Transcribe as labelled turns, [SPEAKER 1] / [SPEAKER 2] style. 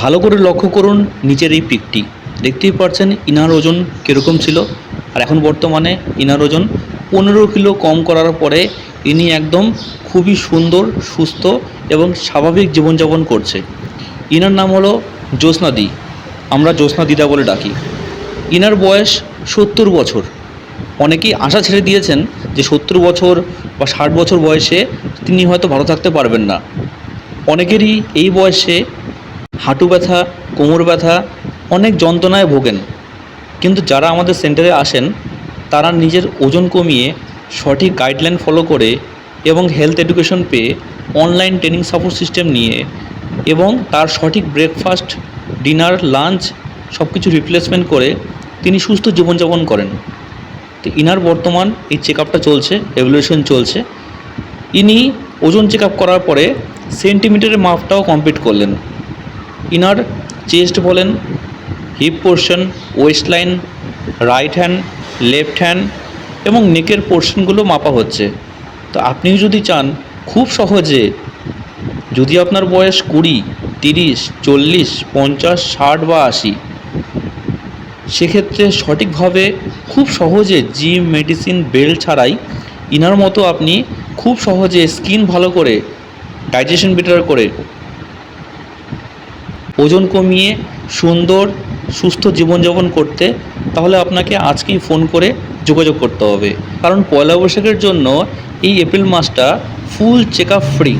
[SPEAKER 1] ভালো করে লক্ষ্য করুন নিচের এই পিকটি। দেখতেই পাচ্ছেন ইনার ওজন কীরকম ছিল। আর এখন বর্তমানে ইনার ওজন পনেরো কিলো কম করার পরে ইনি একদম খুবই সুন্দর, সুস্থ এবং স্বাভাবিক জীবনযাপন করছে। ইনার নাম হলো জ্যোৎস্নাদি আমরা জ্যোৎস্না দিদা বলে ডাকি। ইনার বয়স সত্তর বছর। অনেকেই আশা ছেড়ে দিয়েছেন যে সত্তর বছর বা ষাট বছর বয়সে তিনি হয়তো ভালো থাকতে পারবেন না। অনেকেরই এই বয়সে হাঁটু ব্যথা, কোমর ব্যথা, অনেক যন্ত্রণায় ভোগেন। কিন্তু যারা আমাদের সেন্টারে আসেন, তারা নিজের ওজন কমিয়ে সঠিক গাইডলাইন ফলো করে এবং হেলথ এডুকেশন পেয়ে অনলাইন ট্রেনিং সাপোর্ট সিস্টেম নিয়ে এবং তার সঠিক ব্রেকফাস্ট, ডিনার, লাঞ্চ সব কিছু রিপ্লেসমেন্ট করে তিনি সুস্থ জীবনযাপন করেন। তো ইনার বর্তমান এই চেক আপটা চলছে এভলিউশন চলছে। ইনি ওজন চেক আপ করার পরে সেন্টিমিটারের মাপটাও কমপ্লিট করলেন। ইনার চেস্ট বলেন, hip portion waist line right hand, left hand এবং নেকের পোর্শনগুলো মাপা হচ্ছে। তো আপনিও যদি চান, খুব সহজে যদি আপনার বয়স কুড়ি, তিরিশ, চল্লিশ, পঞ্চাশ, ষাট বা আশি, সেক্ষেত্রে সঠিকভাবে খুব সহজে জিম, মেডিসিন, বেল্ট ছাড়াই ইনার মতো আপনি খুব সহজে স্কিন ভালো করে, ডাইজেশন বেটার করে ওজন কমিয়ে সুন্দর, সুস্থ জীবনযাপন করতে তাহলে আপনাকে আজকেই ফোন করে যোগাযোগ করতে হবে। কারণ পয়লা বৈশাখের জন্য এই এপ্রিল মাসটা ফুল চেক আপ ফ্রি